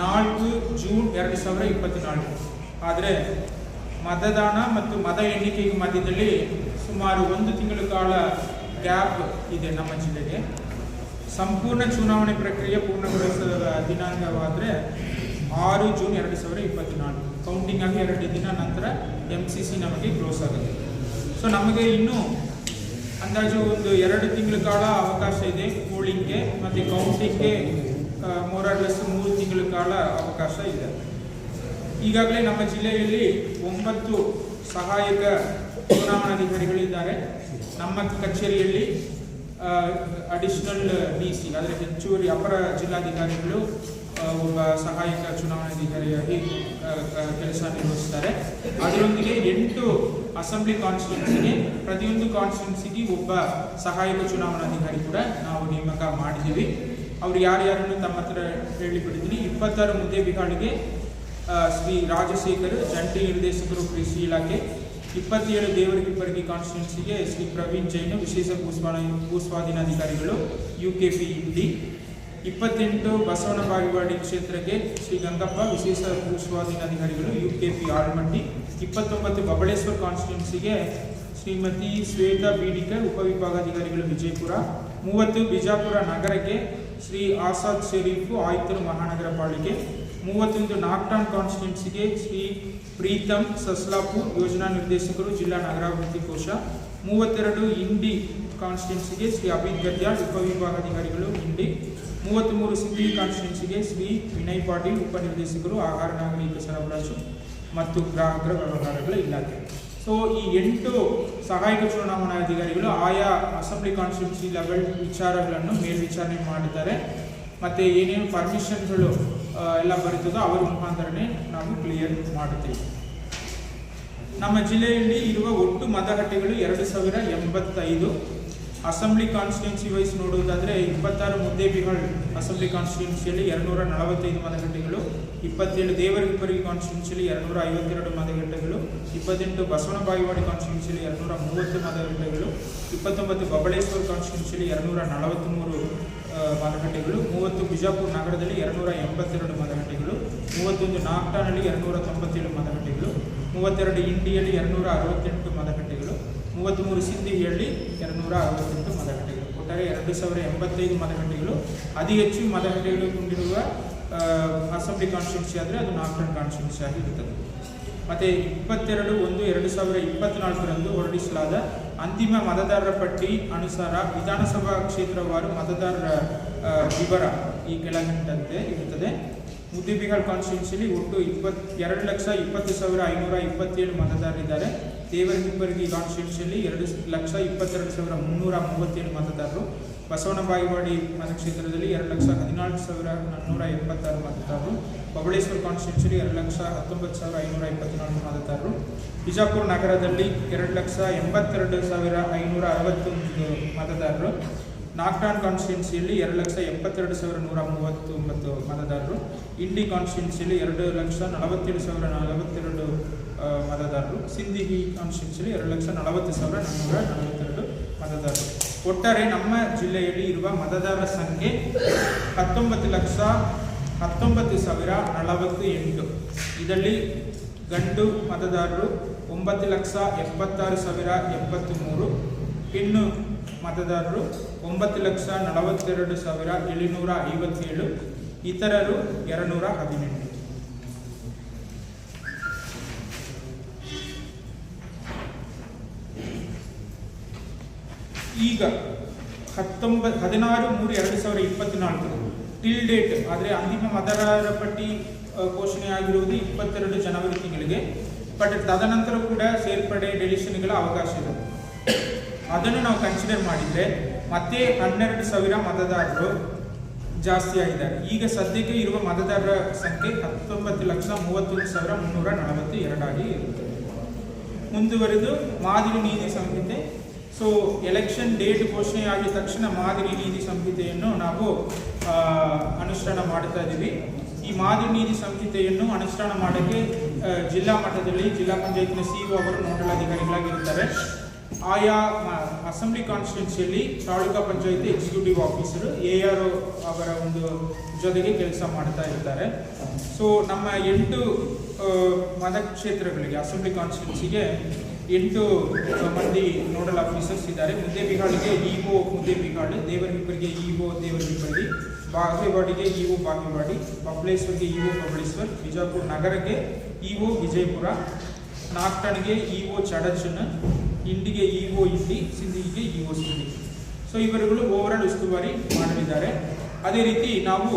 ನಾಲ್ಕು ಜೂನ್ ಎರಡು ಸಾವಿರ ಇಪ್ಪತ್ತ್ನಾಲ್ಕು ಆದರೆ ಮತದಾನ ಮತ್ತು ಮತ ಎಣಿಕೆಗೆ ಮಧ್ಯದಲ್ಲಿ ಸುಮಾರು ಒಂದು ತಿಂಗಳ ಕಾಲ ಗ್ಯಾಪ್ ಇದೆ ನಮ್ಮ ಜಿಲ್ಲೆಗೆ. ಸಂಪೂರ್ಣ ಚುನಾವಣೆ ಪ್ರಕ್ರಿಯೆ ಪೂರ್ಣಗೊಳಿಸಿದ ದಿನಾಂಕವಾದರೆ ಆರು ಜೂನ್ ಎರಡು ಸಾವಿರ ಇಪ್ಪತ್ತ್ನಾಲ್ಕು ಕೌಂಟಿಂಗ್ ಆಗಿ ಎರಡು ದಿನ ನಂತರ ಎಂ ಸಿ ಸಿ ನಮಗೆ ಕ್ಲೋಸ್ ಆಗುತ್ತೆ. ಸೊ ನಮಗೆ ಇನ್ನೂ ಅಂದಾಜು ಒಂದು ಎರಡು ತಿಂಗಳ ಕಾಲ ಅವಕಾಶ ಇದೆ. ಪೋಲಿಂಗ್ಗೆ ಮತ್ತು ಕೌಂಟಿಂಗ್ಗೆ ಮೋರಾರ್ಲೆಸ್ ಮೂರು ತಿಂಗಳ ಕಾಲ ಅವಕಾಶ ಇದೆ. ಈಗಾಗಲೇ ನಮ್ಮ ಜಿಲ್ಲೆಯಲ್ಲಿ ಒಂಬತ್ತು ಸಹಾಯಕ ಚುನಾವಣಾಧಿಕಾರಿಗಳಿದ್ದಾರೆ. ನಮ್ಮ ಕಚೇರಿಯಲ್ಲಿ ಅಡಿಷನಲ್ ಡಿ ಸಿ ಅಂದರೆ ಹೆಚ್ಚುವರಿ ಅಪರ ಜಿಲ್ಲಾಧಿಕಾರಿಗಳು ಒಬ್ಬ ಸಹಾಯಕ ಚುನಾವಣಾಧಿಕಾರಿಯಾಗಿ ಕೆಲಸ ನಿರ್ವಹಿಸ್ತಾರೆ. ಅದರೊಂದಿಗೆ ಎಂಟು ಅಸೆಂಬ್ಲಿ ಕಾನ್ಸ್ಟಿಟ್ಯೂನ್ಸಿಗೆ ಪ್ರತಿಯೊಂದು ಕಾನ್ಸ್ಟಿಟ್ಯೂನ್ಸಿಗೆ ಒಬ್ಬ ಸಹಾಯಕ ಚುನಾವಣಾಧಿಕಾರಿ ಕೂಡ ನಾವು ನೇಮಕ ಮಾಡಿದ್ದೀವಿ. ಅವ್ರು ಯಾರ್ಯಾರನ್ನು ತಮ್ಮ ಹತ್ರ ಹೇಳಿಬಿಟ್ಟಿದ್ದೀನಿ ಇಪ್ಪತ್ತಾರು ಮುದ್ದೆ ಬಿಹಾಳಿಗೆ ಶ್ರೀ ರಾಜಶೇಖರ್, ಜಂಟಿ ನಿರ್ದೇಶಕರು ಕೃಷಿ ಇಲಾಖೆ, ಇಪ್ಪತ್ತೇಳು ದೇವರಿಗಿಬ್ಬರಿಗೆ ಕಾನ್ಸ್ಟಿಟ್ಯೂನ್ಸಿಗೆ ಶ್ರೀ ಪ್ರವೀಣ್ ಜೈನ್, ವಿಶೇಷ ಭೂಸ್ವಾನ, ಭೂಸ್ವಾಧೀನಾಧಿಕಾರಿಗಳು ಯು ಕೆ ಪಿ ಇಂಡಿ ಇಪ್ಪತ್ತೆಂಟು ಬಸವನ ಬಾಗೇವಾಡಿ ಕ್ಷೇತ್ರಕ್ಕೆ ಶ್ರೀ ಗಂಗಪ್ಪ, ವಿಶೇಷ ಭೂಸ್ವಾಧೀನಾಧಿಕಾರಿಗಳು ಯು ಕೆ ಪಿ ಆಳ್ಮಟ್ಟಿ ಇಪ್ಪತ್ತೊಂಬತ್ತು ಬಬಳೇಶ್ವರ್ ಕಾನ್ಸ್ಟಿಟ್ಯೂನ್ಸಿಗೆ ಶ್ರೀಮತಿ ಶ್ವೇತಾ ಬೀಡಿಕರ್, ಉಪವಿಭಾಗಾಧಿಕಾರಿಗಳು, ವಿಜಯಪುರ. ಮೂವತ್ತು ಬಿಜಾಪುರ ನಗರಕ್ಕೆ ಶ್ರೀ ಆಸಾದ್ ಶರೀಫು ಆಯುಕ್ತರು ಮಹಾನಗರ ಪಾಲಿಕೆ ಮೂವತ್ತೊಂದು ನಾಕ್ಟಾನ್ ಕಾನ್ಸ್ಟಿಟ್ಯೂನ್ಸಿಗೆ ಶ್ರೀ ಪ್ರೀತಮ್ ಸಸ್ಲಾಪುರ್ ಯೋಜನಾ ನಿರ್ದೇಶಕರು ಜಿಲ್ಲಾ ನಗರಾಭಿವೃದ್ಧಿ ಕೋಶ. ಮೂವತ್ತೆರಡು ಇಂಡಿ ಕಾನ್ಸ್ಟಿಟ್ಯೂನ್ಸಿಗೆ ಶ್ರೀ ಅಭಿತ್ ಗದ್ಯಾಳ್ ಉಪವಿಭಾಗಾಧಿಕಾರಿಗಳು ಇಂಡಿ. ಮೂವತ್ತ್ಮೂರು ಸಿಟಿ ಕಾನ್ಸ್ಟಿಟ್ಯೂನ್ಸಿಗೆ ಶ್ರೀ ವಿನಯ್ ಪಾಟೀಲ್ ಉಪನಿರ್ದೇಶಕರು, ಆಹಾರ ನಾಗರಿಕ ಸರಬರಾಜು ಮತ್ತು ಗ್ರಾಹಕರ ವ್ಯವಹಾರಗಳ ಇಲಾಖೆ. ಸೊ ಈ ಎಂಟು ಸಹಾಯಕ ಚುನಾವಣಾಧಿಕಾರಿಗಳು ಆಯಾ ಅಸೆಂಬ್ಲಿ ಕಾನ್ಸ್ಟಿಟ್ಯೂನ್ಸಿ ಲೆವೆಲ್ ವಿಚಾರಗಳನ್ನು ಮೇಲ್ವಿಚಾರಣೆ ಮಾಡಿದ್ದಾರೆ. ಮತ್ತು ಏನೇನು ಪರ್ಮಿಷನ್ಗಳು ಎಲ್ಲ ಬರುತ್ತದೋ ಅವರ ಮುಖಾಂತರನೇ ನಾವು ಕ್ಲಿಯರ್ ಮಾಡುತ್ತೇವೆ. ನಮ್ಮ ಜಿಲ್ಲೆಯಲ್ಲಿ ಇರುವ ಒಟ್ಟು ಮತಗಟ್ಟೆಗಳು ಎರಡು ಸಾವಿರ ಎಂಬತ್ತೈದು. ಅಸೆಂಬ್ಲಿ ಕಾನ್ಸ್ಟಿಟ್ಯೂನ್ಸಿ ವೈಸ್ ನೋಡುವುದಾದರೆ ಇಪ್ಪತ್ತಾರು ಮುದ್ದೇಬಿಹಾಳ್ ಅಸೆಂಬ್ಲಿ ಕಾನ್ಸ್ಟಿಟ್ಯೂನ್ಸಿಯಲ್ಲಿ ಎರಡುನೂರ ನಲವತ್ತೈದು ಮತಗಟ್ಟೆಗಳು ಇಪ್ಪತ್ತೇಳು ದೇವರಿಪರಿ ಕಾನ್ಸ್ಟಿಟ್ಯೂನ್ಸಿಯಲ್ಲಿ ಎರಡುನೂರ ಐವತ್ತೆರಡು ಮತಗಟ್ಟೆಗಳು ಇಪ್ಪತ್ತೆಂಟು ಬಸವನ ಬಾಯಿವಾಡಿ ಕಾನ್ಸ್ಟಿಟ್ಯೂನ್ಸಿಯಲ್ಲಿ ಎರಡುನೂರ ಮೂವತ್ತು ಮತಗಟ್ಟೆಗಳು ಇಪ್ಪತ್ತೊಂಬತ್ತು ಬಬಳೇಶ್ವರ ಕಾನ್ಸ್ಟಿಟ್ಯೂನ್ಸಿಯಲ್ಲಿ ಎರಡುನೂರ ನಲವತ್ತ್ಮೂರು ಮತಗಟ್ಟೆಗಳು ಮೂವತ್ತು ಬಿಜಾಪುರ ನಗರದಲ್ಲಿ ಎರಡುನೂರ ಎಂಬತ್ತೆರಡು ಮತಗಟ್ಟೆಗಳು ಮೂವತ್ತೊಂದು ನಾಗ್ಟಾನಲ್ಲಿ ಎರಡುನೂರ ತೊಂಬತ್ತೇಳು ಮತಗಟ್ಟೆಗಳು ಮೂವತ್ತೆರಡು ಇಂಡಿಯಲ್ಲಿ ಎರಡುನೂರ ಅರವತ್ತೆಂಟು ಮತಗಟ್ಟೆಗಳು ಮೂವತ್ತ್ಮೂರು ಸಿಂಧಿಯಲ್ಲಿ ಎರಡುನೂರ ಅರವತ್ತೆಂಟು ಮತಗಟ್ಟೆಗಳು. ಒಟ್ಟಾರೆ ಎರಡು ಸಾವಿರ ಎಂಬತ್ತೈದು ಮತಗಟ್ಟೆಗಳು. ಅತಿ ಹೆಚ್ಚು ಮತಗಟ್ಟೆಗಳು ತುಂಬಿರುವ ಅಸೆಂಬ್ಲಿ ಕಾನ್ಸ್ಟಿಟ್ಯೂನ್ಸಿ ಆದರೆ ಅದು ನಾಲ್ಕು ಕಾನ್ಸ್ಟಿಟ್ಯೂನ್ಸಿ ಆಗಿರುತ್ತದೆ ಮತ್ತು ಇಪ್ಪತ್ತೆರಡು ಒಂದು ಎರಡು ಸಾವಿರ ಇಪ್ಪತ್ತ್ನಾಲ್ಕರಂದು ಹೊರಡಿಸಲಾದ ಅಂತಿಮ ಮತದಾರರ ಪಟ್ಟಿ ಅನುಸಾರ ವಿಧಾನಸಭಾ ಕ್ಷೇತ್ರವಾರು ಮತದಾರರ ವಿವರ ಈ ಕೆಳಗಂಟಂತೆ ಇರುತ್ತದೆ. ಮುದ್ದಿಬಿಹಾಳ್ ಕಾನ್ಸ್ಟಿಟ್ಯೂನ್ಸಿಲಿ ಒಟ್ಟು ಇಪ್ಪತ್ ಎರಡು ಲಕ್ಷ ಇಪ್ಪತ್ತು ಸಾವಿರ ಐನೂರ ಇಪ್ಪತ್ತೇಳು ಮತದಾರರಿದ್ದಾರೆ. ದೇವರಗಿಬ್ಬರಿಗೆ ಶೀಟ್ಸಲ್ಲಿ ಎರಡು ಲಕ್ಷ ಇಪ್ಪತ್ತೆರಡು ಸಾವಿರ ಮುನ್ನೂರ ಮೂವತ್ತೇಳು ಮತದಾರರು. ಬಸವನ ಬಾಯಿವಾಡಿ ಮತಕ್ಷೇತ್ರದಲ್ಲಿ ಎರಡು ಲಕ್ಷ ಹದಿನಾಲ್ಕು ಸಾವಿರ ನಾನ್ನೂರ ಎಪ್ಪತ್ತಾರು ಮತದಾರರು. ಬಬಳೇಶ್ವರ ಕಾನ್ಸ್ಟಿಟ್ಯೂನ್ಸಿಯಲ್ಲಿ ಎರಡು ಲಕ್ಷ ಹತ್ತೊಂಬತ್ತು ಸಾವಿರ ಐನೂರ ಇಪ್ಪತ್ನಾಲ್ಕು ಮತದಾರರು. ಬಿಜಾಪುರ ನಗರದಲ್ಲಿ ಎರಡು ಲಕ್ಷ ಎಂಬತ್ತೆರಡು ಸಾವಿರ ಐನೂರ ಅರವತ್ತೊಂದು ಮತದಾರರು. ನಾಗ್ಟಾನ್ ಕಾನ್ಸ್ಟಿಟ್ಯೂನ್ಸಿಯಲ್ಲಿ ಎರಡು ಲಕ್ಷ ಎಪ್ಪತ್ತೆರಡು ಸಾವಿರ ನೂರ ಮೂವತ್ತೊಂಬತ್ತು ಮತದಾರರು. ಇಂಡಿ ಕಾನ್ಸ್ಟಿಟ್ಯೂನ್ಸಿಯಲ್ಲಿ ಎರಡು ಲಕ್ಷ ನಲವತ್ತೇಳು ಸಾವಿರ ನಲವತ್ತೆರಡು ಸಿಂಧಿಗಿ ಕಾನ್ಸ್ಟಿಟ್ಯೂನ್ಸಿಯಲ್ಲಿ ಎರಡು ಲಕ್ಷ ನಲವತ್ತು ಸಾವಿರ ನಾನ್ನೂರ ನಲವತ್ತೆರಡು ಮತದಾರರು. ಒಟ್ಟಾರೆ ನಮ್ಮ ಜಿಲ್ಲೆಯಲ್ಲಿ ಇರುವ ಮತದಾರರ ಸಂಖ್ಯೆ ಹತ್ತೊಂಬತ್ತು ಲಕ್ಷ ಹತ್ತೊಂಬತ್ತು ಸಾವಿರ ನಲವತ್ತು ಎಂಟು. ಇದರಲ್ಲಿ ಗಂಡು ಮತದಾರರು ಒಂಬತ್ತು ಲಕ್ಷ ಎಪ್ಪತ್ತಾರು ಸಾವಿರ ಎಪ್ಪತ್ತು ಮೂರು. ಹೆಣ್ಣು ಮತದಾರರು ಒಂಬತ್ತು ಲಕ್ಷ ನಲವತ್ತೆರಡು ಸಾವಿರ ಏಳುನೂರ ಐವತ್ತೇಳು. ಇತರರು ಎರಡುನೂರ ಹದಿನೆಂಟು. ಈಗ ಹತ್ತೊಂಬ, ಹದಿನಾರು ಮೂರು ಎರಡು ಸಾವಿರ ಇಪ್ಪತ್ನಾಲ್ಕು. ಟಿಲ್ ಡೇಟ್ ಆದರೆ ಅಂತಿಮ ಮತದಾರರ ಪಟ್ಟಿ ಘೋಷಣೆ ಆಗಿರುವುದು ಇಪ್ಪತ್ತೆರಡು ಜನವರಿ ತಿಂಗಳಿಗೆ. ಬಟ್ ತದನಂತರ ಕೂಡ ಸೇರ್ಪಡೆ ಡೆಲಿಷನ್ಗಳ ಅವಕಾಶ ಇದೆ. ಅದನ್ನು ನಾವು ಕನ್ಸಿಡರ್ ಮಾಡಿದರೆ ಮತ್ತೆ ಹನ್ನೆರಡು ಸಾವಿರ ಮತದಾರರು ಜಾಸ್ತಿ ಆಗಿದ್ದಾರೆ. ಈಗ ಸದ್ಯಕ್ಕೆ ಇರುವ ಮತದಾರರ ಸಂಖ್ಯೆ ಹತ್ತೊಂಬತ್ತು ಲಕ್ಷ ಮೂವತ್ತೊಂದು ಸಾವಿರ ಮುನ್ನೂರ ನಲವತ್ತು ಎರಡಾಗಿ ಇರುತ್ತದೆ. ಮುಂದುವರೆದು ಮಾದರಿ ನೀತಿ ಸಂಹಿತೆ ಸೊ ಎಲೆಕ್ಷನ್ ಡೇಟ್ ಘೋಷಣೆ ಆಗಿದ ತಕ್ಷಣ ಮಾದರಿ ನೀತಿ ಸಂಹಿತೆಯನ್ನು ನಾವು ಅನುಷ್ಠಾನ ಮಾಡ್ತಾ ಇದ್ದೀವಿ. ಈ ಮಾದರಿ ನೀತಿ ಸಂಹಿತೆಯನ್ನು ಅನುಷ್ಠಾನ ಮಾಡೋಕ್ಕೆ ಜಿಲ್ಲಾ ಮಟ್ಟದಲ್ಲಿ ಜಿಲ್ಲಾ ಪಂಚಾಯತ್ನ ಸಿ ಅವರು ನೋಡಲ್ ಅಧಿಕಾರಿಗಳಾಗಿರ್ತಾರೆ ಆಯಾ ಅಸೆಂಬ್ಲಿ ಕಾನ್ಸ್ಟಿಟ್ಯೂನ್ಸಿಯಲ್ಲಿ ತಾಲೂಕಾ ಪಂಚಾಯತಿ ಎಕ್ಸಿಕ್ಯೂಟಿವ್ ಆಫೀಸರು, ಎ ಆರ್ ಅವರ ಒಂದು ಜೊತೆಗೆ ಕೆಲಸ ಮಾಡ್ತಾ ಇರ್ತಾರೆ. ಸೊ ನಮ್ಮ ಎಂಟು ಮತಕ್ಷೇತ್ರಗಳಿಗೆ, ಅಸೆಂಬ್ಲಿ ಕಾನ್ಸ್ಟಿಟ್ಯೂನ್ಸಿಗೆ ಎಂಟು ಮಂದಿ ನೋಡಲ್ ಆಫೀಸರ್ಸ್ ಇದ್ದಾರೆ. ಮುದ್ದೇಬಿಹಾಳಿಗೆ ಇಒ ಮುದ್ದೇಬಿಹಾಳು ದೇವರಹಿಬ್ಬರಿಗೆ ಇಒ ದೇವರಹಿಬ್ಬರಿಗೆ ಬಾಗೇವಾಡಿಗೆ ಇಒ, ಬಾಗೇವಾಡಿ, ಬಬಲೇಶ್ವರ್ಗೆ ಇಒ ಬಬಳೇಶ್ವರ್ ಬಿಜಾಪುರ ನಗರಕ್ಕೆ ಇಒ, ವಿಜಯಪುರ, ನಾಗ್ಟಣ್ಗೆ ಇಒ, ಚಡಚನ, ಇಂಡಿಗೆ ಇಒ, ಇಂಡಿ ಸಿಂಧಿಗೆ ಇಒ, ಸಿಂಧಿ. ಸೊ ಇವರುಗಳು ಓವರಾಲ್ ಉಸ್ತುವಾರಿ ಮಾಡಲಿದ್ದಾರೆ. ಅದೇ ರೀತಿ ನಾವು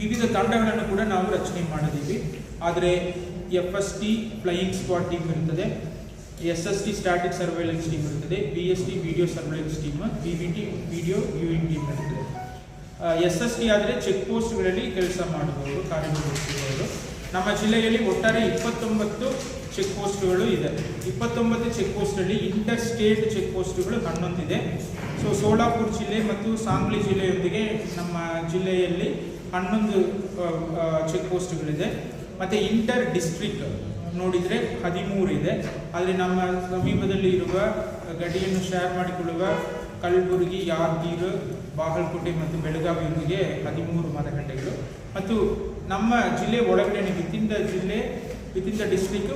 ವಿವಿಧ ತಂಡಗಳನ್ನು ಕೂಡ ನಾವು ರಚನೆ ಮಾಡಿದ್ದೀವಿ. ಆದರೆ F S T flying squad team ಇರ್ತದೆ S S T static surveillance team ಇರುತ್ತದೆ B S T video surveillance team B V T video viewing team ಇರ್ತದೆ. ಎಸ್ ಎಸ್ ಟಿ ಆದರೆ ಚೆಕ್ ಪೋಸ್ಟ್ಗಳಲ್ಲಿ ಕೆಲಸ ಮಾಡಬಹುದು, ಕಾರ್ಯನಿರ್ವಹಿಸಬಹುದು. ನಮ್ಮ ಜಿಲ್ಲೆಯಲ್ಲಿ ಒಟ್ಟಾರೆ ಇಪ್ಪತ್ತೊಂಬತ್ತು ಚೆಕ್ ಪೋಸ್ಟ್ಗಳು ಇದೆ. ಇಪ್ಪತ್ತೊಂಬತ್ತು ಚೆಕ್ ಪೋಸ್ಟಲ್ಲಿ ಇಂಟರ್ ಸ್ಟೇಟ್ ಚೆಕ್ ಪೋಸ್ಟ್ಗಳು ಹನ್ನೊಂದಿದೆ. ಸೊ ಸೋಲಾಪುರ ಜಿಲ್ಲೆ ಮತ್ತು ಸಾಂಗ್ಲಿ ಜಿಲ್ಲೆಯೊಂದಿಗೆ ನಮ್ಮ ಜಿಲ್ಲೆಯಲ್ಲಿ ಹನ್ನೊಂದು ಚೆಕ್ ಪೋಸ್ಟ್ಗಳಿದೆ ಮತ್ತು ಇಂಟರ್ ಡಿಸ್ಟ್ರಿಕ್ಟ್ ನೋಡಿದರೆ ಹದಿಮೂರು ಇದೆ. ಆದರೆ ನಮ್ಮ ಸಮೀಪದಲ್ಲಿ ಇರುವ ಗಡಿಯನ್ನು ಶೇರ್ ಮಾಡಿಕೊಳ್ಳುವ ಕಲ್ಬುರ್ಗಿ, ಯಾದಗಿರಿ, ಬಾಗಲಕೋಟೆ ಮತ್ತು ಬೆಳಗಾವಿಯೊಂದಿಗೆ ಹದಿಮೂರು ಮತಗಟ್ಟೆಗಳು ಮತ್ತು ನಮ್ಮ ಜಿಲ್ಲೆ ಒಳಗಡೆ ವಿತಿನ್ ದ ಜಿಲ್ಲೆ ವಿತಿನ್ ದ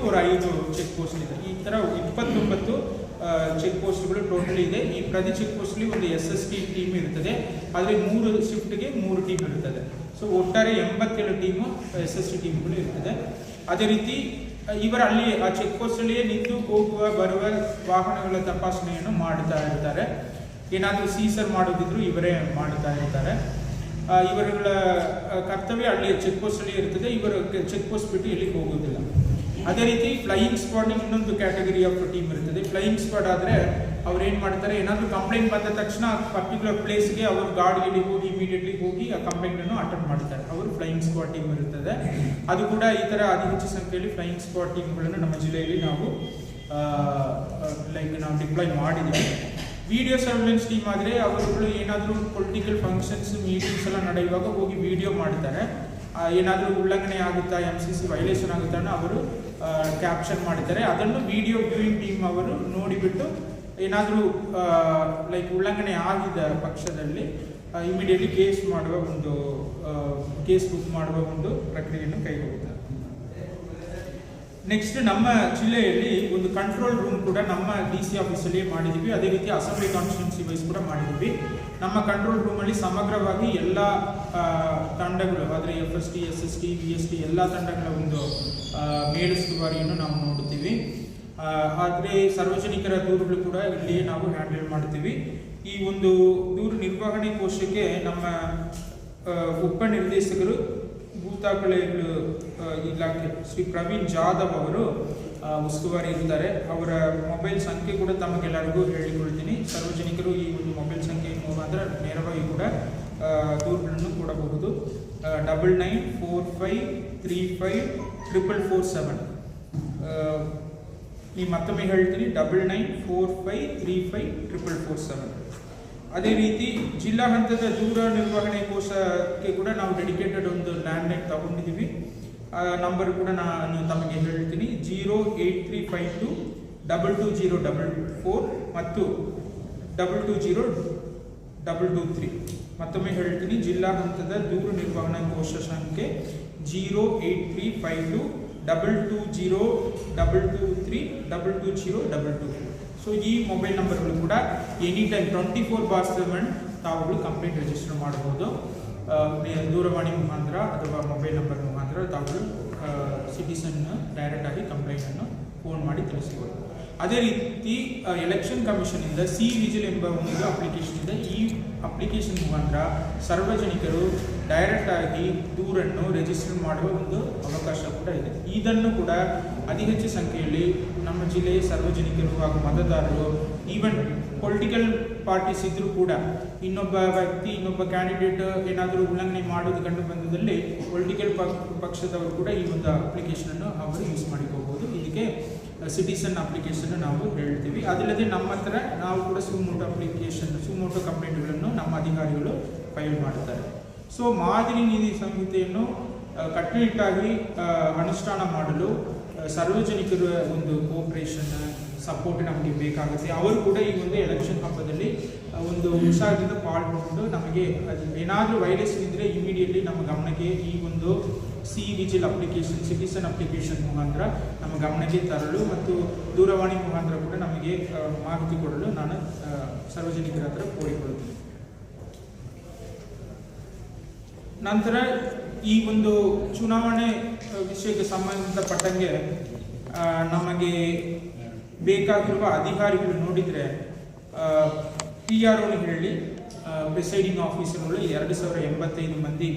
ಅವರು ಐದು ಚೆಕ್ ಪೋಸ್ಟ್ ಇದೆ. ಈ ಥರ ಇಪ್ಪತ್ತೊಂಬತ್ತು ಚೆಕ್ ಪೋಸ್ಟ್ಗಳು ಟೋಟಲಿ ಇದೆ. ಈ ಪ್ರತಿ ಚೆಕ್ ಪೋಸ್ಟ್ಲಿ ಒಂದು ಎಸ್ ಎಸ್ ಟಿ ಟೀಮ್ ಇರ್ತದೆ ಆದರೆ ಮೂರು ಶಿಫ್ಟ್ಗೆ ಮೂರು ಟೀಮ್ ಇರ್ತದೆ ಸೊ ಒಟ್ಟಾರೆ ಎಂಬತ್ತೇಳು ಟೀಮು ಎಸ್ ಎಸ್ ಟಿ ಟೀಮ್ಗಳು ಇರ್ತದೆ. ಅದೇ ರೀತಿ ಇವರ ಅಲ್ಲಿ ಆ ಚೆಕ್ ಪೋಸ್ಟಲ್ಲಿಯೇ ನಿಂತು ಹೋಗುವ, ಬರುವ ವಾಹನಗಳ ತಪಾಸಣೆಯನ್ನು ಮಾಡ್ತಾ ಇರ್ತಾರೆ. ಏನಾದರೂ ಸೀಸರ್ ಮಾಡೋದಿದ್ರು ಇವರೇ ಮಾಡ್ತಾ ಇರ್ತಾರೆ. ಇವರುಗಳ ಕರ್ತವ್ಯ ಅಲ್ಲಿ ಚೆಕ್ ಪೋಸ್ಟಲ್ಲಿ ಇರ್ತದೆ ಇವರು ಚೆಕ್ ಪೋಸ್ಟ್ ಬಿಟ್ಟು ಎಲ್ಲಿಗೆ ಹೋಗೋದಿಲ್ಲ ಅದೇ ರೀತಿ ಫ್ಲೈಯಿಂಗ್ ಸ್ಕ್ವಾಡ್ ಇನ್ನೊಂದು ಕ್ಯಾಟಗರಿ ಆಫ್ ಟೀಮ್ ಇರ್ತದೆ ಫ್ಲೈಯಿಂಗ್ ಸ್ಕ್ವಾಡ್ ಆದರೆ ಅವ್ರು ಏನು ಮಾಡ್ತಾರೆ, ಏನಾದರೂ ಕಂಪ್ಲೇಂಟ್ ಬಂದ ತಕ್ಷಣ ಪರ್ಟಿಕ್ಯುಲರ್ ಪ್ಲೇಸ್ಗೆ ಅವರು ಗಾಡಿಯಲ್ಲಿ ಹೋಗಿ ಇಮಿಡಿಯೇಟ್ಲಿ ಹೋಗಿ ಆ ಕಂಪ್ಲೇಂಟನ್ನು ಅಟೆಂಡ್ ಮಾಡ್ತಾರೆ. ಅವರು ಫ್ಲೈಯಿಂಗ್ ಸ್ಕ್ವಾಡ್ ಟೀಮ್ ಇರುತ್ತದೆ. ಅದು ಕೂಡ ಈ ಥರ ಅತಿ ಹೆಚ್ಚು ಸಂಖ್ಯೆಯಲ್ಲಿ ಫ್ಲೈಯಿಂಗ್ ಸ್ಕ್ವಾಡ್ ಟೀಮ್ಗಳನ್ನು ನಮ್ಮ ಜಿಲ್ಲೆಯಲ್ಲಿ ನಾವು ಲೈಕ್ ನಾವು ಡಿಪ್ಲಾಯ್ ಮಾಡಿದ್ದೀವಿ. ವಿಡಿಯೋ ಸರ್ವೆಲೆನ್ಸ್ ಟೀಮ್ ಆದರೆ ಅವರುಗಳು ಏನಾದರೂ ಪೊಲಿಟಿಕಲ್ ಫಂಕ್ಷನ್ಸ್ ಮೀಟಿಂಗ್ಸ್ ಎಲ್ಲ ನಡೆಯುವಾಗ ಹೋಗಿ ವಿಡಿಯೋ ಮಾಡ್ತಾರೆ. ಏನಾದರೂ ಉಲ್ಲಂಘನೆ ಆಗುತ್ತಾ ಎಂ ಸಿ ಸಿ ವೈಲೇಷನ್ ಆಗುತ್ತಾ ಅವರು ಕ್ಯಾಪ್ಷನ್ ಮಾಡಿದ್ದಾರೆ. ಅದನ್ನು ವಿಡಿಯೋ ವ್ಯೂಯಿಂಗ್ ಟೀಮ್ ಅವರು ನೋಡಿಬಿಟ್ಟು ಏನಾದರೂ ಲೈಕ್ ಉಲ್ಲಂಘನೆ ಆಗಿದ ಪಕ್ಷದಲ್ಲಿ ಇಮಿಡಿಯೇಟ್ಲಿ ಕೇಸ್ ಮಾಡುವ ಒಂದು ಕೇಸ್ ಬುಕ್ ಮಾಡುವ ಒಂದು ಪ್ರಕ್ರಿಯೆಯನ್ನು ಕೈಗೊಳ್ಳುತ್ತಾರೆ. ನೆಕ್ಸ್ಟ್ ನಮ್ಮ ಜಿಲ್ಲೆಯಲ್ಲಿ ಒಂದು ಕಂಟ್ರೋಲ್ ರೂಮ್ ಕೂಡ ನಮ್ಮ ಡಿ ಸಿ ಆಫೀಸಲ್ಲಿ ಮಾಡಿದ್ದೀವಿ. ಅದೇ ರೀತಿ ಅಸೆಂಬ್ಲಿ ಕಾನ್ಸ್ಟಿಟ್ಯೂನ್ಸಿ ವೈಸ್ ಕೂಡ ಮಾಡಿದ್ದೀವಿ. ನಮ್ಮ ಕಂಟ್ರೋಲ್ ರೂಮಲ್ಲಿ ಸಮಗ್ರವಾಗಿ ಎಲ್ಲ ತಂಡಗಳು, ಆದರೆ F S T S S T B S T ಎಲ್ಲ ತಂಡಗಳ ಒಂದು ಮೇಲುಸ್ತುವಾರಿಯನ್ನು ನಾವು ನೋಡುತ್ತೀವಿ ಆದರೆ ಸಾರ್ವಜನಿಕರ ದೂರುಗಳು ಕೂಡ ಇಲ್ಲಿ ನಾವು ಹ್ಯಾಂಡಲ್ ಮಾಡ್ತೀವಿ. ಈ ಒಂದು ದೂರು ನಿರ್ವಹಣೆ ಕೋಶಕ್ಕೆ ನಮ್ಮ ಉಪ ನಿರ್ದೇಶಕರು ಭೂತಾಕಳೆಗಳು ಇಲಾಖೆ ಶ್ರೀ ಪ್ರವೀಣ್ ಜಾಧವ್ ಅವರು ಉಸ್ತುವಾರಿ ಇರ್ತಾರೆ. ಅವರ ಮೊಬೈಲ್ ಸಂಖ್ಯೆ ಕೂಡ ತಮಗೆಲ್ಲರಿಗೂ ಹೇಳಿಕೊಳ್ತೀನಿ ಸಾರ್ವಜನಿಕರು ಈ ಒಂದು ಮೊಬೈಲ್ ಸಂಖ್ಯೆ ಮುಖಾಂತರ ನೇರವಾಗಿ ಕೂಡ ದೂರುಗಳನ್ನು ಕೊಡಬಹುದು. Double nine four five three five triple four seven ಈ ಮತ್ತೊಮ್ಮೆ ಹೇಳ್ತೀನಿ double nine four five three five triple four seven ಅದೇ ರೀತಿ ಜಿಲ್ಲಾ ಹಂತದ ದೂರ ನಿರ್ವಹಣೆ ಕೋಶಕ್ಕೆ ಕೂಡ ನಾವು ಡೆಡಿಕೇಟೆಡ್ ಒಂದು ಲ್ಯಾಂಡ್ ಲೈನ್ ತಗೊಂಡಿದ್ದೀವಿ. ಆ ನಂಬರ್ ಕೂಡ ನಾನು ತಮಗೆ ಹೇಳ್ತೀನಿ zero eight three five two double two zero double four ಮತ್ತು double two zero double two three ಮತ್ತೊಮ್ಮೆ ಹೇಳ್ತೀನಿ, ಜಿಲ್ಲಾ ಹಂತದ ದೂರು ನಿರ್ವಹಣಾ ಕೋಶ ಸಂಖ್ಯೆ zero eight three five two double two zero double two three double two zero double two so ಈ ಮೊಬೈಲ್ ನಂಬರ್ಗಳು ಕೂಡ any time twenty four by seven ತಾವುಗಳು ಕಂಪ್ಲೇಂಟ್ ರಿಜಿಸ್ಟರ್ ಮಾಡ್ಬೋದು. ದೂರವಾಣಿ ಮುಖಾಂತರ ಅಥವಾ ಮೊಬೈಲ್ ನಂಬರ್ ಮುಖಾಂತರ ತಾವುಗಳು ಸಿಟಿಸನ್ ಡೈರೆಕ್ಟಾಗಿ ಕಂಪ್ಲೇಂಟನ್ನು ಫೋನ್ ಮಾಡಿ ತಿಳಿಸಬಹುದು ಅದೇ ರೀತಿ ಎಲೆಕ್ಷನ್ ಕಮಿಷನಿಂದ ಸಿ ವಿಜಿಲ್ ಎಂಬ ಒಂದು ಅಪ್ಲಿಕೇಶನ್ ಇದೆ. ಈ ಅಪ್ಲಿಕೇಶನ್ ಮುಖಾಂತರ ಸಾರ್ವಜನಿಕರು ಡೈರೆಕ್ಟ್ ಆಗಿ ದೂರನ್ನು ರಿಜಿಸ್ಟರ್ ಮಾಡುವ ಒಂದು ಅವಕಾಶ ಕೂಡ ಇದೆ. ಇದನ್ನು ಕೂಡ ಅತಿ ಹೆಚ್ಚು ಸಂಖ್ಯೆಯಲ್ಲಿ ನಮ್ಮ ಜಿಲ್ಲೆಯ ಸಾರ್ವಜನಿಕರು ಹಾಗೂ ಮತದಾರರು ಈವನ್ ಪೊಲಿಟಿಕಲ್ ಪಾರ್ಟೀಸ್ ಇದ್ರೂ ಕೂಡ ಇನ್ನೊಬ್ಬ ವ್ಯಕ್ತಿ, ಇನ್ನೊಬ್ಬ ಕ್ಯಾಂಡಿಡೇಟ್ ಏನಾದರೂ ಉಲ್ಲಂಘನೆ ಮಾಡೋದು ಕಂಡು ಬಂದದಲ್ಲಿ ಪೊಲಿಟಿಕಲ್ ಪಕ್ಷದವರು ಕೂಡ ಈ ಒಂದು ಅಪ್ಲಿಕೇಶನ್ ಅನ್ನು ಅವರು ಯೂಸ್ ಮಾಡಿಕೋಬಹುದು ಇದಕ್ಕೆ ಸಿಟಿಸನ್ ಅಪ್ಲಿಕೇಶನ್ ನಾವು ಹೇಳ್ತೀವಿ. ಅದಲ್ಲದೆ ನಮ್ಮ ಹತ್ರ ನಾವು ಕೂಡ ಸುಮೋಟೋ ಅಪ್ಲಿಕೇಶನ್ ಸುಮೋಟೋ ಕಂಪ್ಲೇಂಟ್ಗಳನ್ನು ನಮ್ಮ ಅಧಿಕಾರಿಗಳು ಫೈಲ್ ಮಾಡುತ್ತಾರೆ. ಸೊ ಮಾದರಿ ನೀತಿ ಸಂಹಿತೆಯನ್ನು ಕಟ್ಟುನಿಟ್ಟಾಗಿ ಅನುಷ್ಠಾನ ಮಾಡಲು ಸಾರ್ವಜನಿಕರ ಒಂದು ಕೋಪರೇಷನ್ ಸಪೋರ್ಟ್ ನಮಗೆ ಬೇಕಾಗುತ್ತೆ. ಅವರು ಕೂಡ ಈ ಒಂದು ಎಲೆಕ್ಷನ್ ಹಬ್ಬದಲ್ಲಿ ಒಂದು ಹುಷಾರದಿಂದ ಪಾಲ್ಗೊಂಡು ನಮಗೆ ಏನಾದರೂ ವೈರಸ್ ಇದ್ದರೆ ಇಮಿಡಿಯೇಟ್ಲಿ ನಮ್ಮ ಗಮನಕ್ಕೆ ಈ ಒಂದು C vigil application citizen application ಮುಖಾಂತರ ನಮ್ಮ ಗಮನಕ್ಕೆ ತರಲು ಮತ್ತು ದೂರವಾಣಿ ಮುಖಾಂತರ ಕೂಡ ನಮಗೆ ಮಾಹಿತಿ ಕೊಡಲು ನಾನು ಸಾರ್ವಜನಿಕರ ಹತ್ರ ಕೋರಿಕೊಳ್ಳುತ್ತೇನೆ. ನಂತರ ಈ ಒಂದು ಚುನಾವಣೆ ವಿಷಯಕ್ಕೆ ಸಂಬಂಧಪಟ್ಟಂಗೆ ನಮಗೆ ಬೇಕಾಗಿರುವ ಅಧಿಕಾರಿಗಳು ನೋಡಿದರೆ ಪಿ ಆರ್ ಒನ ಹೇಳಿ ಪ್ರಿಸೈಡಿಂಗ್ ಆಫೀಸರ್ಗಳು ಎರಡು ಸಾವಿರ ಎಂಬತ್ತೈದು ಮಂದಿ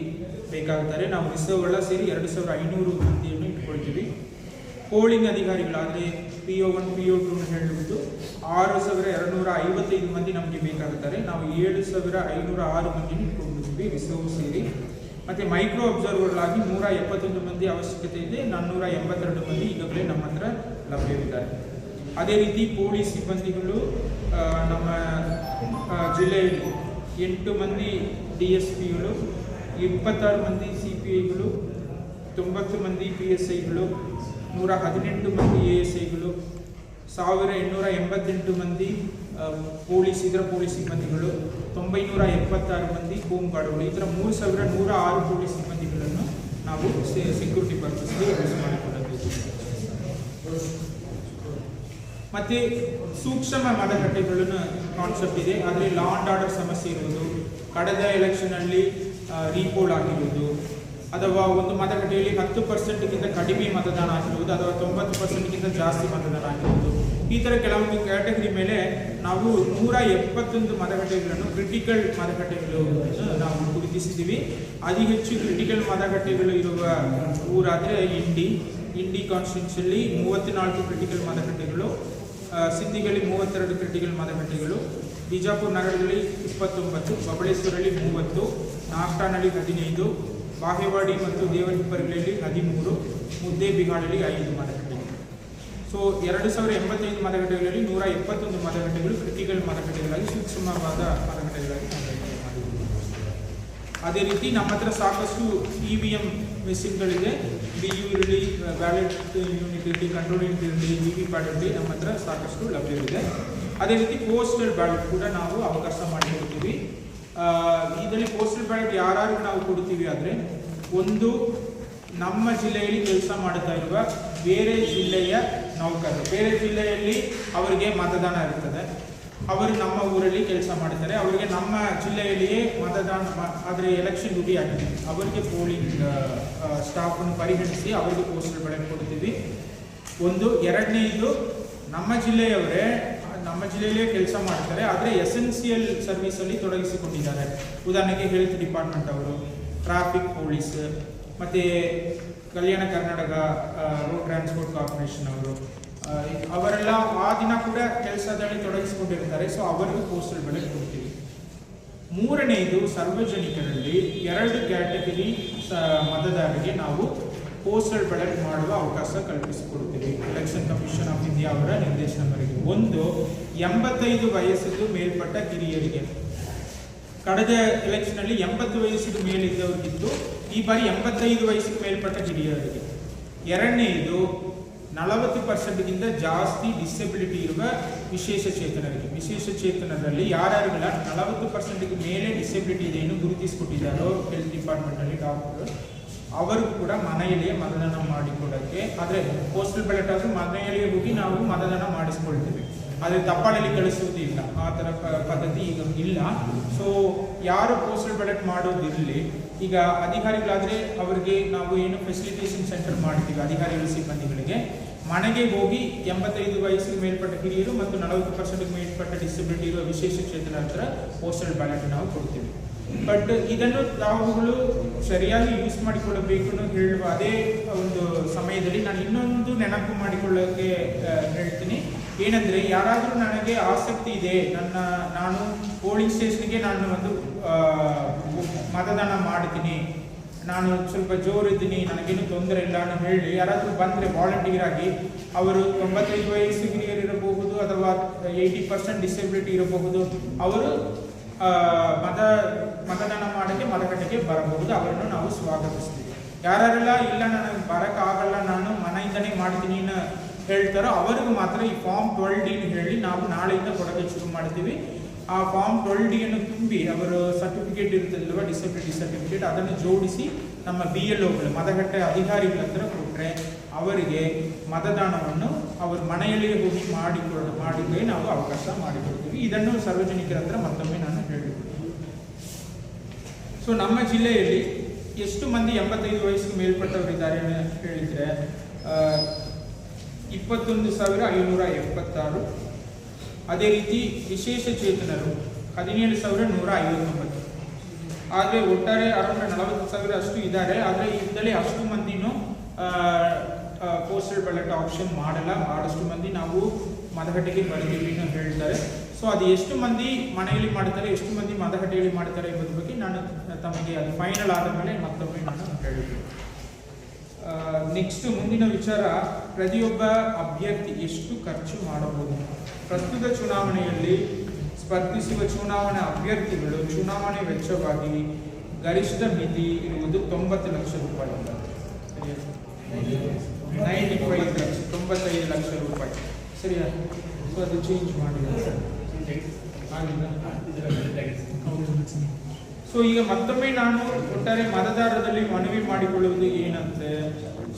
ಬೇಕಾಗುತ್ತಾರೆ ನಾವು ರಿಸರ್ವ್ಗಳ ಸೇರಿ ಎರಡು ಸಾವಿರ ಐನೂರು ಮಂದಿಯನ್ನು ಇಟ್ಕೊಳ್ತೀವಿ. Polling ಅಧಿಕಾರಿಗಳಾದರೆ P O one P O two ಹೇಳುವುದು ಆರು ಸಾವಿರ ಎರಡುನೂರ ಐವತ್ತೈದು ಮಂದಿ ನಮಗೆ ಬೇಕಾಗುತ್ತಾರೆ ನಾವು ಏಳು ಸಾವಿರ ಐನೂರ ಆರು ಮಂದಿ ಇಟ್ಕೊಂಡಿದ್ವಿ ರಿಸರ್ವ್ ಸೇರಿ. ಮತ್ತು ಮೈಕ್ರೋ ಅಬ್ಸರ್ವರ್ಗಳಾಗಿ ನೂರ ಎಪ್ಪತ್ತೊಂದು ಮಂದಿ ಅವಶ್ಯಕತೆ ಇದೆ, ನಾನ್ನೂರ ಎಂಬತ್ತೆರಡು ಮಂದಿ ಈಗಾಗಲೇ ನಮ್ಮ ಹತ್ರ ಲಭ್ಯವಿದ್ದಾರೆ. ಅದೇ ರೀತಿ ಪೊಲೀಸ್ ಸಿಬ್ಬಂದಿಗಳು ನಮ್ಮ ಜಿಲ್ಲೆಯಲ್ಲಿ ಎಂಟು ಮಂದಿ ಡಿ ಎಸ್ ಪಿಗಳು, ಇಪ್ಪತ್ತಾರು ಮಂದಿ ಸಿ ಪಿ ಐಗಳು, ತೊಂಬತ್ತು ಮಂದಿ ಪಿ ಎಸ್ ಐಗಳು ನೂರ ಹದಿನೆಂಟು ಮಂದಿ ಎ ಎಸ್ ಐಗಳು ಸಾವಿರ ಎಂಟುನೂರ ಎಂಬತ್ತೆಂಟು ಮಂದಿ ಪೊಲೀಸ್ ಇದರ ಪೊಲೀಸ್ ಸಿಬ್ಬಂದಿಗಳು ತೊಂಬೈನೂರ ಎಪ್ಪತ್ತಾರು ಮಂದಿ ಹೋಮ್ ಗಾರ್ಡ್ಗಳು ಈ ಥರ ಮೂರು ಸಾವಿರ ನೂರ ಆರು ಪೊಲೀಸ್ ಸಿಬ್ಬಂದಿಗಳನ್ನು ನಾವು ಸೆಕ್ಯೂರಿಟಿ ಪರ್ಪಸ್ಗೆ ಯೂಸ್ ಮಾಡಿಕೊಳ್ಳಬೇಕು. ಮತ್ತು ಸೂಕ್ಷ್ಮ ಮತಗಟ್ಟೆಗಳನ್ನು ಕಾನ್ಸೆಪ್ಟ್ ಇದೆ. ಆದರೆ ಲಾ ಆ್ಯಂಡ್ ಆರ್ಡರ್ ಸಮಸ್ಯೆ ಇರುವುದು ಕಳೆದ ಎಲೆಕ್ಷನಲ್ಲಿ ರೀಪೋಲ್ ಆಗಿರುವುದು ಅಥವಾ ಒಂದು ಮತಗಟ್ಟೆಯಲ್ಲಿ ಹತ್ತು ಪರ್ಸೆಂಟ್ಗಿಂತ ಕಡಿಮೆ ಮತದಾನ ಆಗಿರುವುದು ಅಥವಾ ತೊಂಬತ್ತು ಪರ್ಸೆಂಟ್ಗಿಂತ ಜಾಸ್ತಿ ಮತದಾನ ಆಗಿರುವುದು ಈ ಥರ ಕೆಲವೊಂದು ಕ್ಯಾಟಗರಿ ಮೇಲೆ ನಾವು ನೂರ ಎಪ್ಪತ್ತೊಂದು ಮತಗಟ್ಟೆಗಳನ್ನು ಕ್ರಿಟಿಕಲ್ ಮತಗಟ್ಟೆಗಳು ನಾವು ಗುರುತಿಸಿದ್ದೀವಿ. ಅತಿ ಹೆಚ್ಚು ಕ್ರಿಟಿಕಲ್ ಮತಗಟ್ಟೆಗಳು ಇರುವ ಊರಾದರೆ ಇಂಡಿ ಇಂಡಿ ಕಾನ್ಸ್ಟಿಟ್ಯೂನ್ಸಿಯಲ್ಲಿ ಮೂವತ್ತ್ನಾಲ್ಕು ಕ್ರಿಟಿಕಲ್ ಮತಗಟ್ಟೆಗಳು ಸಿದ್ದಿಗಳಲ್ಲಿ ಸಿದ್ದಿಗಳಿ ಮೂವತ್ತೆರಡು ಕ್ರಿಟಿಕಲ್ ಮತಗಟ್ಟೆಗಳು, ಬಿಜಾಪುರ ನಗರದಲ್ಲಿ ಇಪ್ಪತ್ತೊಂಬತ್ತು, ಬಬಳೇಶ್ವರಲ್ಲಿ ಮೂವತ್ತು, ನಾಗ್ಟಾನಲ್ಲಿ ಹದಿನೈದು ಬಾಗೇವಾಡಿ ಮತ್ತು ದೇವರಿಬ್ಬರಿಗಳಲ್ಲಿ ಹದಿಮೂರು ಮುದ್ದೇಬಿಹಾಳಲ್ಲಿ ಐದು ಮತಗಟ್ಟೆಗಳು ಸೊ ಎರಡು ಸಾವಿರ ಎಂಬತ್ತೈದು ಮತಗಟ್ಟೆಗಳಲ್ಲಿ ನೂರ ಎಪ್ಪತ್ತೊಂದು ಮತಗಟ್ಟೆಗಳು ಕೃತಿಗಳ ಮತಗಟ್ಟೆಗಳಾಗಿ ಸೂಕ್ಷ್ಮವಾದ ಮತಗಟ್ಟೆಗಳಾಗಿ ಅದೇ ರೀತಿ ನಮ್ಮ ಹತ್ರ ಸಾಕಷ್ಟು ಇ ವಿ ಎಂ ಮೆಷಿನ್ಗಳಿದೆ. ಬಿ ಯು ಇರಲಿ, ವ್ಯಾಲೆಟ್ ಯೂನಿಟ್ ಇರಲಿ, ಕಂಟ್ರೋಲ್ ಯೂನಿಟ್ ಇರಲಿ ವಿ ವಿ ಪ್ಯಾಡ್ ಇರಲಿ ನಮ್ಮ ಹತ್ರ ಸಾಕಷ್ಟು ಲಭ್ಯವಿದೆ. ಅದೇ ರೀತಿ ಪೋಸ್ಟಲ್ ಬ್ಯಾಲೆಟ್ ಕೂಡ ನಾವು ಅವಕಾಶ ಮಾಡಿಕೊಡ್ತೀವಿ. ಇದರಲ್ಲಿ ಪೋಸ್ಟಲ್ ಬ್ಯಾಲೆಟ್ ಯಾರು ನಾವು ಕೊಡ್ತೀವಿ ಆದರೆ ಒಂದು ನಮ್ಮ ಜಿಲ್ಲೆಯಲ್ಲಿ ಕೆಲಸ ಮಾಡುತ್ತಾ ಇರುವ ಬೇರೆ ಜಿಲ್ಲೆಯ ನೌಕರರು. ಬೇರೆ ಜಿಲ್ಲೆಯಲ್ಲಿ ಅವರಿಗೆ ಮತದಾನ ಇರ್ತದೆ. ಅವರು ನಮ್ಮ ಊರಲ್ಲಿ ಕೆಲಸ ಮಾಡ್ತಾರೆ ಅವರಿಗೆ ನಮ್ಮ ಜಿಲ್ಲೆಯಲ್ಲಿಯೇ ಮತದಾನ ಆದರೆ ಎಲೆಕ್ಷನ್ ಡ್ಯೂಟಿ ಆಗಿದೆ. ಅವರಿಗೆ ಪೋಲಿಂಗ್ ಸ್ಟಾಫನ್ನು ಪರಿಗಣಿಸಿ ಅವರಿಗೆ ಪೋಸ್ಟಲ್ ಬ್ಯಾಲೆಟ್ ಕೊಡ್ತೀವಿ ಒಂದು ಎರಡನೇದು ನಮ್ಮ ಜಿಲ್ಲೆಯವರೇ ನಮ್ಮ ಜಿಲ್ಲೆಯಲ್ಲೇ ಕೆಲಸ ಮಾಡ್ತಾರೆ, ಆದರೆ ಎಸೆನ್ಸಿಯಲ್ ಸರ್ವಿಸಲ್ಲಿ ತೊಡಗಿಸಿಕೊಂಡಿದ್ದಾರೆ ಉದಾಹರಣೆಗೆ ಹೆಲ್ತ್ ಡಿಪಾರ್ಟ್ಮೆಂಟ್ ಅವರು ಟ್ರಾಫಿಕ್ ಪೊಲೀಸ್ ಮತ್ತು Kalyana Karnataka road transport corporation ಅವರು ಅವರೆಲ್ಲ ಆ ದಿನ ಕೂಡ ಕೆಲಸದಲ್ಲಿ ತೊಡಗಿಸಿಕೊಂಡಿರ್ತಾರೆ. ಸೊ ಅವರಿಗೂ ಪೋಸ್ಟಲ್ ಬೆಳೆ ಕೊಡ್ತೀವಿ. ಮೂರನೆಯದು ಸಾರ್ವಜನಿಕರಲ್ಲಿ ಎರಡು ಕ್ಯಾಟಗರಿ ಮತದಾರರಿಗೆ ನಾವು ಬ್ಯಾಲೆಟ್ ಮಾಡುವ ಅವಕಾಶ ಕಲ್ಪಿಸಿಕೊಡುತ್ತೇವೆ. ಎಲೆಕ್ಷನ್ ಕಮಿಷನ್ ಆಫ್ ಇಂಡಿಯಾ ಅವರ ನಿರ್ದೇಶನ ಮೇರೆಗೆ ಒಂದು, ಎಂಬತ್ತೈದು ವಯಸ್ಸಿದ್ದು ಮೇಲ್ಪಟ್ಟ ಕಿರಿಯರಿಗೆ. ಕಳೆದ ಎಲೆಕ್ಷನ್ ಅಲ್ಲಿ ಎಂಬತ್ತು ವಯಸ್ಸಿಗೆ ಮೇಲಿದ್ದವರಿಗಿದ್ದು, ಈ ಬಾರಿ ಎಂಬತ್ತೈದು ವಯಸ್ಸಿಗೆ ಮೇಲ್ಪಟ್ಟ ಹಿರಿಯರಿಗೆ ಎರಡನೆಯದು ನಲವತ್ತು ಪರ್ಸೆಂಟ್ಗಿಂತ ಜಾಸ್ತಿ ಡಿಸೆಬಿಲಿಟಿ ಇರುವ ವಿಶೇಷ ಚೇತನರಿಗೆ. ವಿಶೇಷ ಚೇತನದಲ್ಲಿ ಯಾರ್ಯಾರಿಗೆಲ್ಲ ನಲವತ್ತು ಪರ್ಸೆಂಟ್ಗೆ ಮೇಲೆ ಡಿಸೆಬಿಲಿಟಿ ಇದೆ ಏನು ಗುರುತಿಸಿಕೊಟ್ಟಿದ್ದಾರೋ ಹೆಲ್ತ್ ಡಿಪಾರ್ಟ್ಮೆಂಟಲ್ಲಿ ಡಾಕ್ಟರ್ ಅವರು ಕೂಡ ಮನೆಯಲ್ಲಿಯೇ ಮತದಾನ ಮಾಡಿಕೊಡೋಕ್ಕೆ, ಆದರೆ ಪೋಸ್ಟಲ್ ಬ್ಯಾಲೆಟ್ ಆದರೂ ಮನೆಯಲ್ಲಿಯೇ ಹೋಗಿ ನಾವು ಮತದಾನ ಮಾಡಿಸ್ಕೊಳ್ತೀವಿ. ಆದರೆ ತಪ್ಪಾಳಲ್ಲಿ ಕಳಿಸುವುದಿಲ್ಲ ಆ ಥರ ಪದ್ಧತಿ ಈಗ ಇಲ್ಲ. ಸೊ ಯಾರು ಪೋಸ್ಟಲ್ ಬ್ಯಾಲೆಟ್ ಮಾಡೋದಿರಲಿ ಈಗ ಅಧಿಕಾರಿಗಳಾದರೆ ಅವರಿಗೆ ನಾವು ಏನು ಫೆಸಿಲಿಟೇಷನ್ ಸೆಂಟರ್ ಮಾಡ್ತೀವಿ ಅಧಿಕಾರಿಗಳ, ಸಿಬ್ಬಂದಿಗಳಿಗೆ. ಮನೆಗೆ ಹೋಗಿ ಎಂಬತ್ತೈದು ವಯಸ್ಸಿಗೆ ಮೇಲ್ಪಟ್ಟ ಹಿರಿಯರು ಮತ್ತು ನಲವತ್ತು ಪರ್ಸೆಂಟ್ಗೆ ಮೇಲ್ಪಟ್ಟ ಡಿಸಬಿಲಿಟಿ ಇರುವ ವಿಶೇಷ ಕ್ಷೇತ್ರ ಹತ್ರ ಪೋಸ್ಟಲ್ ಬ್ಯಾಲೆಟ್ ನಾವು ಕೊಡ್ತೀವಿ. ಬಟ್ ಇದನ್ನು ನಾವುಗಳು ಸರಿಯಾಗಿ ಯೂಸ್ ಮಾಡಿಕೊಳ್ಳಬೇಕು ಅಂತ ಹೇಳುವ ಅದೇ ಒಂದು ಸಮಯದಲ್ಲಿ ನಾನು ಇನ್ನೊಂದು ನೆನಪು ಮಾಡಿಕೊಳ್ಳೋಕ್ಕೆ ಹೇಳ್ತೀನಿ. ಏನಂದ್ರೆ, ಯಾರಾದರೂ ನನಗೆ ಆಸಕ್ತಿ ಇದೆ, ನನ್ನ, ನಾನು ಪೋಲಿಂಗ್ ಸ್ಟೇಷನ್ಗೆ ನಾನು ಒಂದು ಮತದಾನ ಮಾಡ್ತೀನಿ. ನಾನು ಸ್ವಲ್ಪ ಜೋರಿದ್ದೀನಿ ನನಗೇನು ತೊಂದರೆ ಇಲ್ಲ ನಾನು ಹೇಳಿ ಯಾರಾದರೂ ಬಂದರೆ ವಾಲಂಟಿಯರ್ ಆಗಿ ಅವರು ತೊಂಬತ್ತೈದು ವಯಸ್ಸು ಹಿರಿಯರು ಇರಬಹುದು ಅಥವಾ ಏಯ್ಟಿ ಪರ್ಸೆಂಟ್ ಡಿಸೆಬಿಲಿಟಿ ಇರಬಹುದು, ಅವರು ಮತ ಮತದಾನ ಮಾಡೋಕ್ಕೆ, ಮತಗಟ್ಟೆಗೆ ಬರಬಹುದು. ಅವರನ್ನು ನಾವು ಸ್ವಾಗತಿಸ್ತೀವಿ. ಯಾರೆಲ್ಲ ಇಲ್ಲ ನನಗೆ ಬರೋಕ್ಕಾಗಲ್ಲ ನಾನು ಮನೆಯಿಂದನೇ ಮಾಡ್ತೀನಿ ಹೇಳ್ತಾರೋ ಅವರಿಗೂ ಮಾತ್ರ ಈ ಫಾರ್ಮ್ ಟ್ವೆಲ್ ಡಿ ಹೇಳಿ ನಾವು ನಾಳೆಯಿಂದ ಕೊಡೋಕ್ಕೆ ಶುರು ಮಾಡ್ತೀವಿ. ಆ ಫಾರ್ಮ್ ಟ್ವೆಲ್ ಡಿಯನ್ನು ತುಂಬಿ ಅವರ ಸರ್ಟಿಫಿಕೇಟ್ ಇರ್ತದಲ್ವ ಡಿಸಬಿಲಿಟಿ ಸರ್ಟಿಫಿಕೇಟ್ ಅದನ್ನು ಜೋಡಿಸಿ ನಮ್ಮ ಬಿ ಎಲ್ ಒಗಳು ಮತಗಟ್ಟೆ ಅಧಿಕಾರಿಗಳ ಹತ್ರ ಕೊಟ್ಟರೆ ಅವರಿಗೆ ಮತದಾನವನ್ನು ಅವ್ರ ಮನೆಯಲ್ಲಿಯೇ ಹೋಗಿ ಮಾಡಿಕೊಡ ಮಾಡಿದ್ರೆ ನಾವು ಅವಕಾಶ ಮಾಡಿಕೊಡ್ತೀವಿ. ಇದನ್ನು ಸಾರ್ವಜನಿಕರ ಹತ್ರ ಮತ್ತೊಮ್ಮೆ ನಾನು ಸೊ ನಮ್ಮ ಜಿಲ್ಲೆಯಲ್ಲಿ ಎಷ್ಟು ಮಂದಿ ಎಂಬತ್ತೈದು ವಯಸ್ಸಿಗೆ ಮೇಲ್ಪಟ್ಟವರಿದ್ದಾರೆ ಹೇಳಿದರೆ ಇಪ್ಪತ್ತೊಂದು ಸಾವಿರ ಐನೂರ ಎಪ್ಪತ್ತಾರು. ಅದೇ ರೀತಿ ವಿಶೇಷ ಚೇತನರು ಹದಿನೇಳು ಸಾವಿರ ನೂರ ಐವತ್ತೊಂಬತ್ತು. ಆದರೆ ಒಟ್ಟಾರೆ ಅರೌಂಡ್ ನಲವತ್ತು ಸಾವಿರ ಅಷ್ಟು ಇದ್ದಾರೆ. ಆದರೆ ಇದರಲ್ಲಿ ಅಷ್ಟು ಮಂದಿನೂ ಪೋಸ್ಟಲ್ ಬ್ಯಾಲೆಟ್ ಆಪ್ಷನ್ ಮಾಡಲ್ಲ. ಭಾಳಷ್ಟು ಮಂದಿ ನಾವು ಮತಗಟ್ಟೆಗೆ ಬರ್ತೀವಿ ಅಂತ ಹೇಳ್ತಾರೆ. ಸೊ ಅದು ಎಷ್ಟು ಮಂದಿ ಮನೆಯಲ್ಲಿ ಮಾಡ್ತಾರೆ ಎಷ್ಟು ಮಂದಿ ಮದಹಟ್ಟಿಯಲ್ಲಿ ಮಾಡ್ತಾರೆ ಎಂಬುದ್ರ ಬಗ್ಗೆ ನಾನು ತಮಗೆ ಅದು ಫೈನಲ್ ಆದ ಮೇಲೆ ಮತ್ತೊಮ್ಮೆ ನಾನು ಹೇಳಿದ್ದೀನಿ ನೆಕ್ಸ್ಟ್ ಮುಂದಿನ ವಿಚಾರ ಪ್ರತಿಯೊಬ್ಬ ಅಭ್ಯರ್ಥಿ ಎಷ್ಟು ಖರ್ಚು ಮಾಡಬಹುದು? ಪ್ರಸ್ತುತ ಚುನಾವಣೆಯಲ್ಲಿ ಸ್ಪರ್ಧಿಸುವ ಚುನಾವಣಾ ಅಭ್ಯರ್ಥಿಗಳು ಚುನಾವಣೆ ವೆಚ್ಚವಾಗಿ ಗರಿಷ್ಠ ಮಿತಿ ಇರುವುದು ತೊಂಬತ್ತು ಲಕ್ಷ ರೂಪಾಯಿ. Ninety five lakh. ತೊಂಬತ್ತೈದು ಲಕ್ಷ ರೂಪಾಯಿ. ಸರಿಯಾ? ಸೊ ಅದು ಚೇಂಜ್ ಮಾಡಿದ್ದಾರೆ ಆಗಿಲ್ಲ ಸೊ ಈಗ ಮತ್ತೊಮ್ಮೆ ನಾನು ಒಟ್ಟಾರೆ ಮತದಾರರಲ್ಲಿ ಮನವಿ ಮಾಡಿಕೊಳ್ಳುವುದು ಏನಂತೆ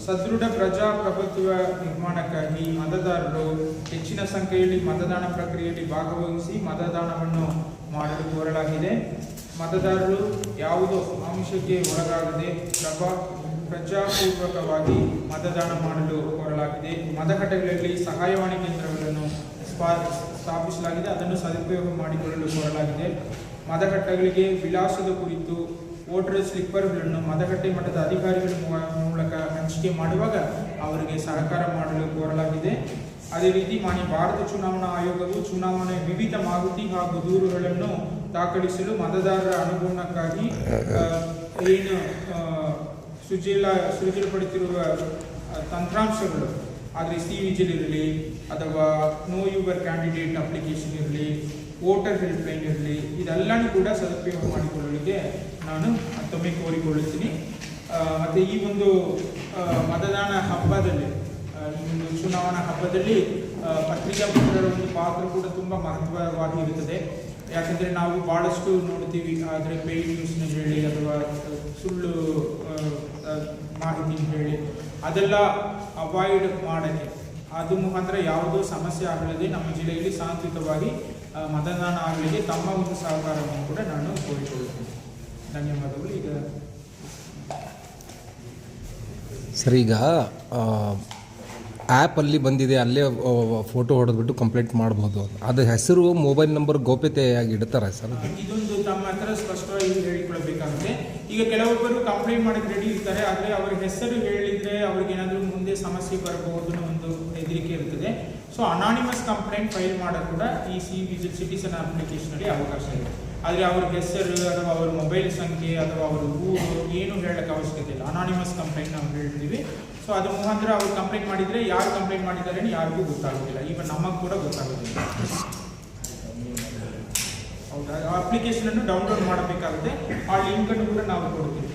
ಸದೃಢ ಪ್ರಜಾಪ್ರಭುತ್ವ ನಿರ್ಮಾಣಕ್ಕಾಗಿ ಮತದಾರರು ಹೆಚ್ಚಿನ ಸಂಖ್ಯೆಯಲ್ಲಿ ಮತದಾನ ಪ್ರಕ್ರಿಯೆಯಲ್ಲಿ ಭಾಗವಹಿಸಿ ಮತದಾನವನ್ನು ಮಾಡಲು ಕೋರಲಾಗಿದೆ. ಮತದಾರರು ಯಾವುದೋ ಅಂಶಕ್ಕೆ ಒಳಗಾಗದೆ ಪ್ರಭಾ, ಪ್ರಜಾಪೂರ್ವಕವಾಗಿ ಮತದಾನ ಮಾಡಲು ಕೋರಲಾಗಿದೆ. ಮತಗಟ್ಟೆಗಳಲ್ಲಿ ಸಹಾಯವಾಣಿ ಕೇಂದ್ರಗಳನ್ನು ಸ್ಥಾಪಿಸಲಾಗಿದೆ. ಅದನ್ನು ಸದುಪಯೋಗ ಮಾಡಿಕೊಳ್ಳಲು ಕೋರಲಾಗಿದೆ. ಮತಗಟ್ಟೆಗಳಿಗೆ ವಿಳಾಸದ ಕುರಿತು ವೋಟರ್ ಸ್ಲಿಪ್ಪರ್ಗಳನ್ನು ಮತಗಟ್ಟೆ ಮಟ್ಟದ ಅಧಿಕಾರಿಗಳ ಮೂಲಕ ಹಂಚಿಕೆ ಮಾಡುವಾಗ ಅವರಿಗೆ ಸಹಕಾರ ಮಾಡಲು ಕೋರಲಾಗಿದೆ. ಅದೇ ರೀತಿ ಮಾನ್ಯ ಭಾರತ ಚುನಾವಣಾ ಆಯೋಗವು ಚುನಾವಣೆ ವಿವಿಧ ಮಾಹಿತಿ ಹಾಗೂ ದೂರುಗಳನ್ನು ದಾಖಲಿಸಲು ಮತದಾರರ ಅನುಗುಣಕ್ಕಾಗಿ ಏನು ಸುಜಿಲ್ಲ ಸೃಜಲ ತಂತ್ರಾಂಶಗಳು ಆದರೆ ಸಿ ವಿಜಿಲ್ ಇರಲಿ ಅಥವಾ ನೋ ಯುವರ್ ಕ್ಯಾಂಡಿಡೇಟ್ ಅಪ್ಲಿಕೇಶನ್ ಇರಲಿ ವೋಟರ್ ಹೆಲ್ಪ್ಲೈನ್ ಇರಲಿ, ಇದೆಲ್ಲನೂ ಕೂಡ ಸದುಪಯೋಗ ಮಾಡಿಕೊಳ್ಳಲಿಕ್ಕೆ ನಾನು ಮತ್ತೊಮ್ಮೆ ಕೋರಿಕೊಳ್ಳುತ್ತೀನಿ. ಮತ್ತು ಈ ಒಂದು ಮತದಾನ ಹಬ್ಬದಲ್ಲಿ ಈ ಒಂದು ಚುನಾವಣಾ ಹಬ್ಬದಲ್ಲಿ ಪತ್ರಿಕಾ ಒಂದು ಪಾತ್ರ ಕೂಡ ತುಂಬ ಮಹತ್ವವಾಗಿ ಇರುತ್ತದೆ. ಯಾಕಂದರೆ ನಾವು ಭಾಳಷ್ಟು ನೋಡ್ತೀವಿ, ಆದರೆ ಪೇಯ್ಡ್ ನ್ಯೂಸ್ನ ಹೇಳಿ ಅಥವಾ ಸುಳ್ಳು ಮಾಹಿತಿ ಹೇಳಿ, ಅದೆಲ್ಲ ಅವಾಯ್ಡ್ ಮಾಡಲಿ ಅದು ಮುಖಾಂತರ ಯಾವುದೋ ಸಮಸ್ಯೆ ಆಗಲಿದೆ ನಮ್ಮ ಜಿಲ್ಲೆಯಲ್ಲಿ ಶಾಂತಿಯುತವಾಗಿ ಮತದಾನ ಆಗಲಿಕ್ಕೆ ತಮ್ಮ ಒಂದು ಸಹಕಾರವನ್ನು ಕೂಡ ನಾನು ಕೋರಿಕೊಳ್ಳುತ್ತೇನೆ. ಧನ್ಯವಾದಗಳು. ಈಗ ಸರ್ ಈಗ ಆ್ಯಪಲ್ಲಿ ಬಂದಿದೆ ಅಲ್ಲೇ ಫೋಟೋ ಹೊಡೆದ್ಬಿಟ್ಟು ಕಂಪ್ಲೇಂಟ್ ಮಾಡ್ಬೋದು ಅದು ಹೆಸರು ಮೊಬೈಲ್ ನಂಬರ್ ಗೌಪ್ಯತೆಯಾಗಿ ಇಡ್ತಾರೆ ಸರ್ ಇದೊಂದು ತಮ್ಮ ಹತ್ರ ಸ್ಪಷ್ಟವಾಗಿ ಹೇಳಿಕೊಳ್ಬೇಕಾಗುತ್ತೆ ಈಗ ಕೆಲವೊಬ್ಬರು ಕಂಪ್ಲೇಂಟ್ ಮಾಡಕ್ಕೆ ರೆಡಿ ಇರ್ತಾರೆ ಆದರೆ ಅವ್ರ ಹೆಸರು ಹೇಳಿದ್ರೆ ಅವ್ರಿಗೆ ಏನಾದರೂ ಮುಂದೆ ಸಮಸ್ಯೆ ಬರಬಹುದು ಒಂದು ಹೆದರಿಕೆ ಇರ್ತದೆ ಸೊ ಅನಾನಿಮಸ್ ಕಂಪ್ಲೇಂಟ್ ಫೈಲ್ ಮಾಡೋದು ಕೂಡ ಈ ಸಿ ವಿಜಿಟ್ ಸಿಟಿಸನ್ ಅಪ್ಲಿಕೇಶನಲ್ಲಿ ಅವಕಾಶ ಇದೆ. ಆದರೆ ಅವ್ರ ಹೆಸರು ಅಥವಾ ಅವ್ರ ಮೊಬೈಲ್ ಸಂಖ್ಯೆ ಅಥವಾ ಅವ್ರ ಊರು ಏನು ಹೇಳಕ್ಕೆ ಅವಶ್ಯಕತೆ ಇಲ್ಲ. ಅನಾನಿಮಸ್ ಕಂಪ್ಲೇಂಟ್ ನಾವು ಹೇಳ್ತೀವಿ ಸೊ ಅದು ಮುಖಾಂತರ ಅವ್ರು ಕಂಪ್ಲೇಂಟ್ ಮಾಡಿದರೆ ಯಾರು ಕಂಪ್ಲೇಂಟ್ ಮಾಡಿದ್ದಾರೆ ಯಾರಿಗೂ ಗೊತ್ತಾಗೋದಿಲ್ಲ. ಈವನ್ ನಮಗೆ ಕೂಡ ಗೊತ್ತಾಗೋದಿಲ್ಲ. ಹೌದಾ? ಆ ಅಪ್ಲಿಕೇಶನ್ ಅನ್ನು ಡೌನ್ಲೋಡ್ ಮಾಡಬೇಕಾಗುತ್ತೆ. ಆ ಲಿಂಕ್ ಅನ್ನು ಕೂಡ ನಾವು ಕೊಡ್ತೀವಿ.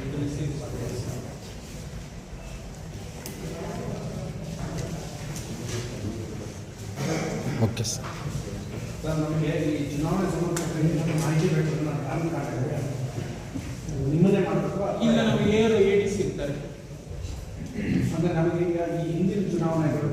ಓಕೆ ಸರ್ ನಮಗೆ ಈ ಚುನಾವಣೆ ಮಾಹಿತಿ ಬೇಕು ನಿಮ್ಮನ್ನೇ ಮಾಡಬೇಕು ಇಲ್ಲ ನಮಗೆ ಎ ಡಿ ಅಂದರೆ ನಮಗೆ ಈಗ ಈ ಹಿಂದಿನ ಚುನಾವಣೆಗಳು